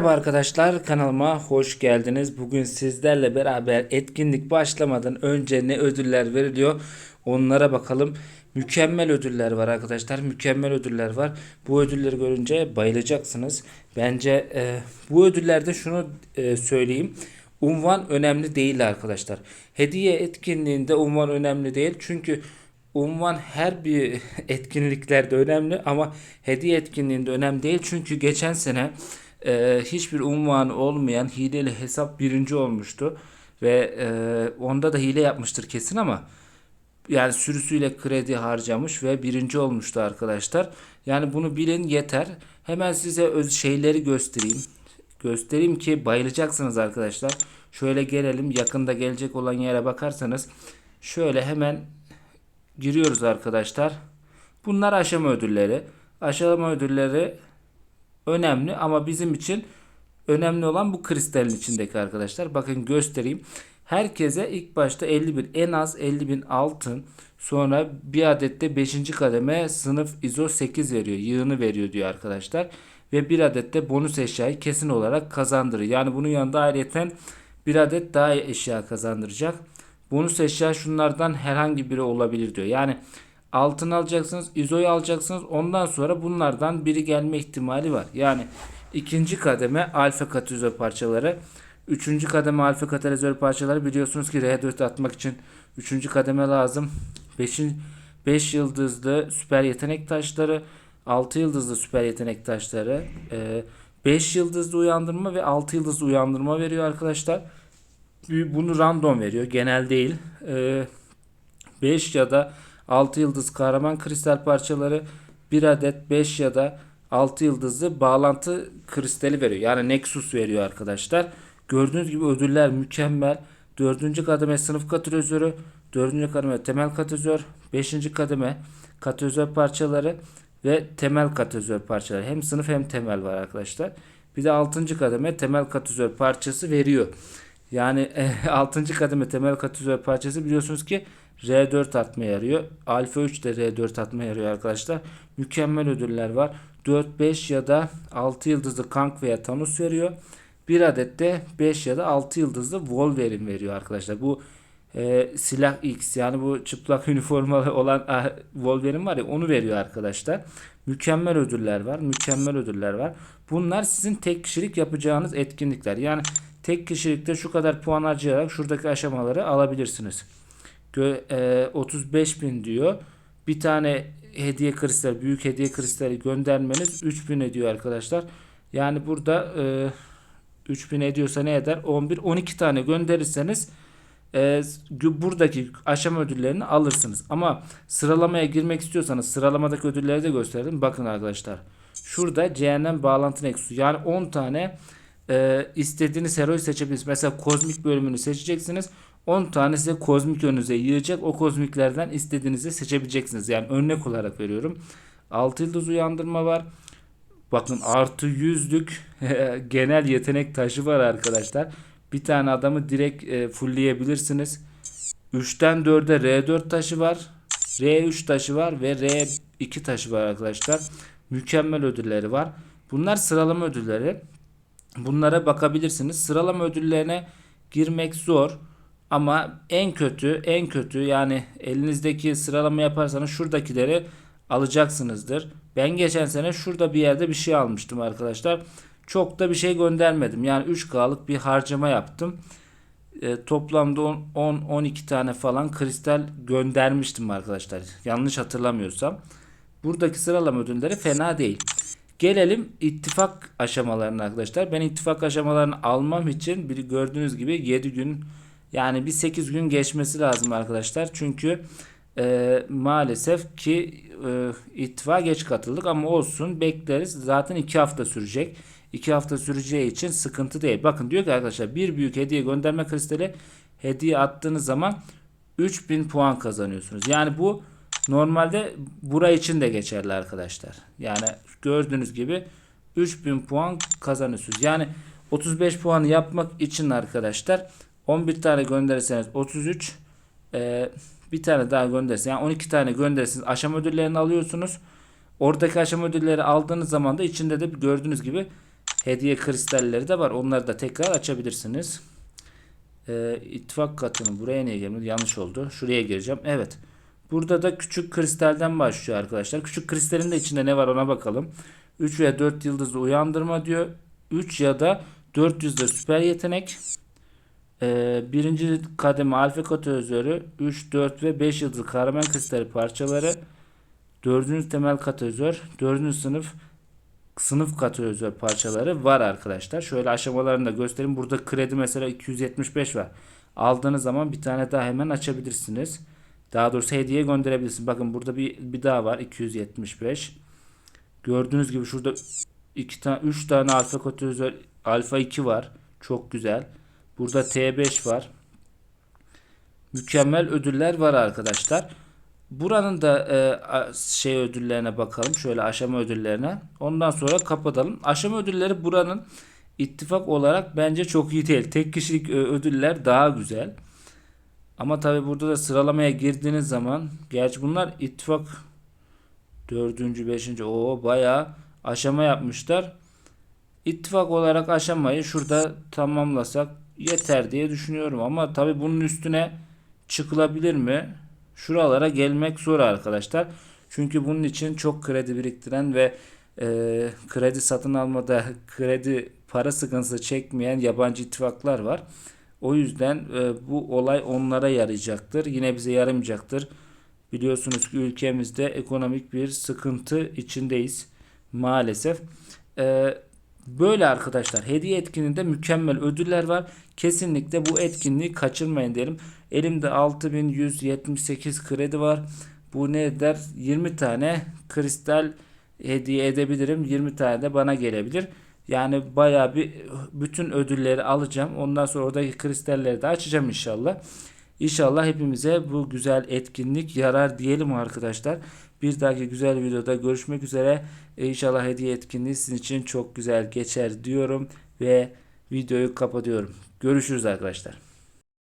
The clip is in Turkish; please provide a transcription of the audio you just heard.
Merhaba arkadaşlar kanalıma hoş geldiniz. Bugün sizlerle beraber etkinlik başlamadan önce ne ödüller veriliyor onlara bakalım. Mükemmel ödüller var arkadaşlar. Mükemmel ödüller var. Bu ödülleri görünce bayılacaksınız. Bence e, bu ödüllerde şunu e, söyleyeyim. Unvan önemli değil arkadaşlar. Hediye etkinliğinde unvan önemli değil. Çünkü unvan her bir etkinliklerde önemli ama hediye etkinliğinde önemli değil. Çünkü geçen sene e, hiçbir unvanı olmayan hileli hesap birinci olmuştu. Ve e, onda da hile yapmıştır kesin ama yani sürüsüyle kredi harcamış ve birinci olmuştu arkadaşlar. Yani bunu bilin yeter. Hemen size öz şeyleri göstereyim. Göstereyim ki bayılacaksınız arkadaşlar. Şöyle gelelim yakında gelecek olan yere bakarsanız şöyle hemen giriyoruz arkadaşlar. Bunlar aşama ödülleri. Aşama ödülleri önemli ama bizim için önemli olan bu kristalin içindeki arkadaşlar. Bakın göstereyim. Herkese ilk başta 50 bin en az 50 bin altın sonra bir adet de 5. kademe sınıf ISO 8 veriyor. Yığını veriyor diyor arkadaşlar. Ve bir adet de bonus eşyayı kesin olarak kazandırır. Yani bunun yanında ayrıyeten bir adet daha eşya kazandıracak. Bonus eşya şunlardan herhangi biri olabilir diyor. Yani altın alacaksınız, ISO'yu alacaksınız. Ondan sonra bunlardan biri gelme ihtimali var. Yani ikinci kademe alfa katalizör parçaları. Üçüncü kademe alfa katalizör parçaları biliyorsunuz ki R4 atmak için üçüncü kademe lazım. 5 5 yıldızlı süper yetenek taşları, 6 yıldızlı süper yetenek taşları, 5 yıldızlı uyandırma ve 6 yıldızlı uyandırma veriyor arkadaşlar. Bunu random veriyor, genel değil. 5 ya da 6 yıldız kahraman kristal parçaları, 1 adet 5 ya da 6 yıldızlı bağlantı kristali veriyor. Yani Nexus veriyor arkadaşlar. Gördüğünüz gibi ödüller mükemmel. Dördüncü kademe sınıf katalizörü, dördüncü kademe temel katalizör, beşinci kademe katalizör parçaları ve temel katalizör parçaları. Hem sınıf hem temel var arkadaşlar. Bir de altıncı kademe temel katalizör parçası veriyor. Yani e, 6. kademe temel katalizör parçası biliyorsunuz ki R4 atmaya yarıyor. Alfa 3 de R4 atmaya yarıyor arkadaşlar. Mükemmel ödüller var. 4, 5 ya da 6 yıldızlı Kank veya Thanos veriyor. Bir adet de 5 ya da 6 yıldızlı Wolverine veriyor arkadaşlar. Bu e, silah X yani bu çıplak üniformalı olan ah, Wolverine var ya onu veriyor arkadaşlar. Mükemmel ödüller var. Mükemmel ödüller var. Bunlar sizin tek kişilik yapacağınız etkinlikler. Yani tek kişilikte şu kadar puan harcayarak şuradaki aşamaları alabilirsiniz. E, 35 bin diyor. Bir tane hediye kristal, büyük hediye kristali göndermeniz 3000 ediyor arkadaşlar. Yani burada e, 3000 ediyorsa ne eder? 11 12 tane gönderirseniz e, buradaki aşama ödüllerini alırsınız. Ama sıralamaya girmek istiyorsanız sıralamadaki ödülleri de gösterdim. Bakın arkadaşlar. Şurada cehennem bağlantı nexusu. Yani 10 tane e, istediğiniz heroyu seçebilirsiniz. Mesela kozmik bölümünü seçeceksiniz. 10 tane size kozmik önünüze yığacak. O kozmiklerden istediğinizi seçebileceksiniz. Yani örnek olarak veriyorum. 6 yıldız uyandırma var. Bakın artı yüzlük genel yetenek taşı var arkadaşlar. Bir tane adamı direkt e, fullleyebilirsiniz. 3'ten 4'e R4 taşı var. R3 taşı var ve R2 taşı var arkadaşlar. Mükemmel ödülleri var. Bunlar sıralama ödülleri. Bunlara bakabilirsiniz. Sıralama ödüllerine girmek zor. Ama en kötü en kötü yani elinizdeki sıralama yaparsanız şuradakileri alacaksınızdır. Ben geçen sene şurada bir yerde bir şey almıştım arkadaşlar. Çok da bir şey göndermedim. Yani 3K'lık bir harcama yaptım. E, toplamda 10-12 tane falan kristal göndermiştim arkadaşlar. Yanlış hatırlamıyorsam. Buradaki sıralama ödülleri fena değil. Gelelim ittifak aşamalarına arkadaşlar. Ben ittifak aşamalarını almam için bir gördüğünüz gibi 7 gün yani bir 8 gün geçmesi lazım arkadaşlar. Çünkü e, maalesef ki e, ittifaka geç katıldık ama olsun bekleriz. Zaten 2 hafta sürecek. 2 hafta süreceği için sıkıntı değil. Bakın diyor ki arkadaşlar bir büyük hediye gönderme kristali hediye attığınız zaman 3000 puan kazanıyorsunuz. Yani bu normalde bura için de geçerli arkadaşlar. Yani gördüğünüz gibi 3000 puan kazanıyorsunuz. Yani 35 puanı yapmak için arkadaşlar 11 tane gönderirseniz 33 e, bir tane daha gönderirseniz yani 12 tane gönderirseniz aşama ödüllerini alıyorsunuz. Oradaki aşama ödülleri aldığınız zaman da içinde de gördüğünüz gibi hediye kristalleri de var. Onları da tekrar açabilirsiniz. Ee, ittifak katını buraya niye gelmedi? Yanlış oldu. Şuraya gireceğim. Evet. Burada da küçük kristalden başlıyor arkadaşlar. Küçük kristalin de içinde ne var ona bakalım. 3 veya 4 yıldızlı uyandırma diyor. 3 ya da 400 de süper yetenek. Ee, birinci kademe alfa katalizörü 3, 4 ve 5 yıldızlı kahraman kristali parçaları. Dördüncü temel katalizör. Dördüncü sınıf sınıf katalizör parçaları var arkadaşlar. Şöyle aşamalarını da göstereyim. Burada kredi mesela 275 var. Aldığınız zaman bir tane daha hemen açabilirsiniz. Daha doğrusu hediye gönderebilirsiniz. Bakın burada bir, bir daha var 275. Gördüğünüz gibi şurada iki tane 3 tane alfa katalizör alfa 2 var. Çok güzel. Burada T5 var. Mükemmel ödüller var arkadaşlar. Buranın da e, şey ödüllerine bakalım. Şöyle aşama ödüllerine. Ondan sonra kapatalım. Aşama ödülleri buranın ittifak olarak bence çok iyi değil. Tek kişilik e, ödüller daha güzel. Ama tabi burada da sıralamaya girdiğiniz zaman gerçi bunlar ittifak dördüncü, beşinci o bayağı aşama yapmışlar. İttifak olarak aşamayı şurada tamamlasak yeter diye düşünüyorum. Ama tabi bunun üstüne çıkılabilir mi? Şuralara gelmek zor arkadaşlar. Çünkü bunun için çok kredi biriktiren ve e, kredi satın almada kredi para sıkıntısı çekmeyen yabancı ittifaklar var. O yüzden e, bu olay onlara yarayacaktır. Yine bize yaramayacaktır. Biliyorsunuz ki ülkemizde ekonomik bir sıkıntı içindeyiz maalesef. E, böyle arkadaşlar hediye etkinliğinde mükemmel ödüller var. Kesinlikle bu etkinliği kaçırmayın derim. Elimde 6178 kredi var. Bu ne eder? 20 tane kristal hediye edebilirim. 20 tane de bana gelebilir. Yani bayağı bir bütün ödülleri alacağım. Ondan sonra oradaki kristalleri de açacağım inşallah. İnşallah hepimize bu güzel etkinlik yarar diyelim arkadaşlar. Bir dahaki güzel videoda görüşmek üzere. E, İnşallah hediye etkinliği sizin için çok güzel geçer diyorum ve videoyu kapatıyorum. Görüşürüz arkadaşlar.